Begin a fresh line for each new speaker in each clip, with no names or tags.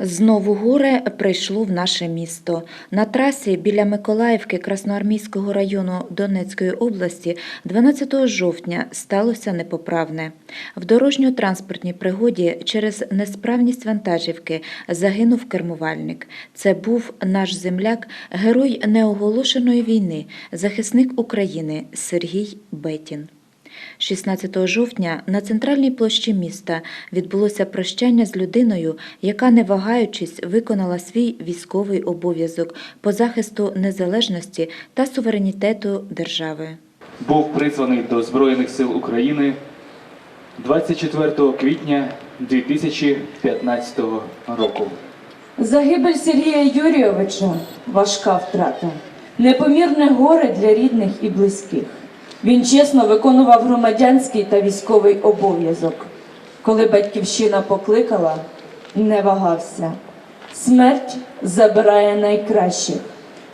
Знову горе прийшло в наше місто. На трасі біля Миколаївки Красноармійського району Донецької області 12 жовтня сталося непоправне. В дорожньо-транспортній пригоді через несправність вантажівки загинув кермувальник. Це був наш земляк, герой неоголошеної війни, захисник України Сергій Бетін. 16 жовтня на центральній площі міста відбулося прощання з людиною, яка, не вагаючись, виконала свій військовий обов'язок по захисту незалежності та суверенітету держави.
був призваний до Збройних сил України 24 квітня 2015 року.
Загибель Сергія Юрійовича важка втрата, непомірне горе для рідних і близьких. Він чесно виконував громадянський та військовий обов'язок. Коли батьківщина покликала, не вагався. Смерть забирає найкращих.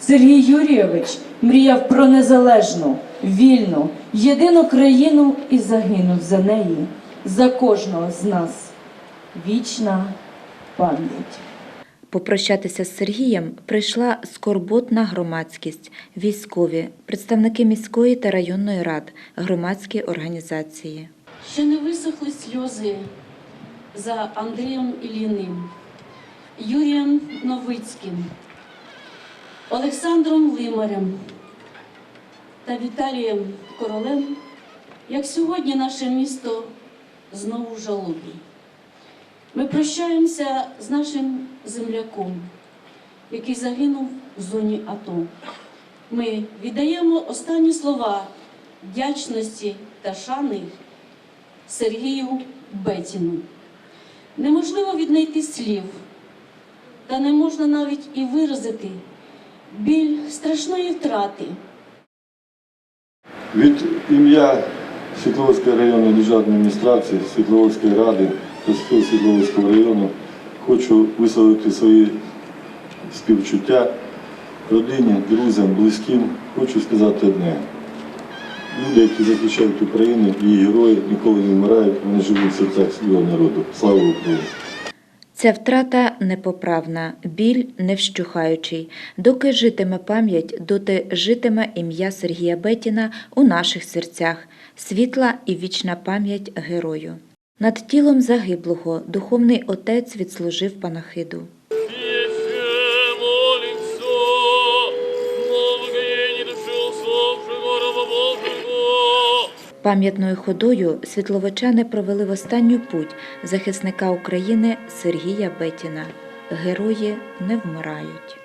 Сергій Юрійович мріяв про незалежну, вільну, єдину країну і загинув за неї, за кожного з нас. Вічна пам'ять.
Попрощатися з Сергієм прийшла скорботна громадськість, військові, представники міської та районної рад, громадські організації.
Ще не висохли сльози за Андрієм Ілліним, Юрієм Новицьким, Олександром Лимарем та Віталієм Королем, як сьогодні наше місто знову жалобі. Ми прощаємося з нашим земляком, який загинув в зоні АТО. Ми віддаємо останні слова вдячності та шани Сергію Бетіну. Неможливо віднайти слів, та не можна навіть і виразити біль страшної втрати.
Від ім'я Світловодської районної державної адміністрації, Світловодської ради та всього району хочу висловити свої співчуття родині, друзям, близьким. Хочу сказати одне. Люди, які захищають Україну, її герої ніколи не вмирають, вони живуть в серцях свого народу. Слава Україні!
Ця втрата непоправна, біль невщухаючий. Доки житиме пам'ять, доти житиме ім'я Сергія Бетіна у наших серцях, світла і вічна пам'ять герою. Над тілом загиблого духовний отець відслужив панахиду. Пам'ятною ходою світловичани провели в останню путь захисника України Сергія Бетіна. Герої не вмирають.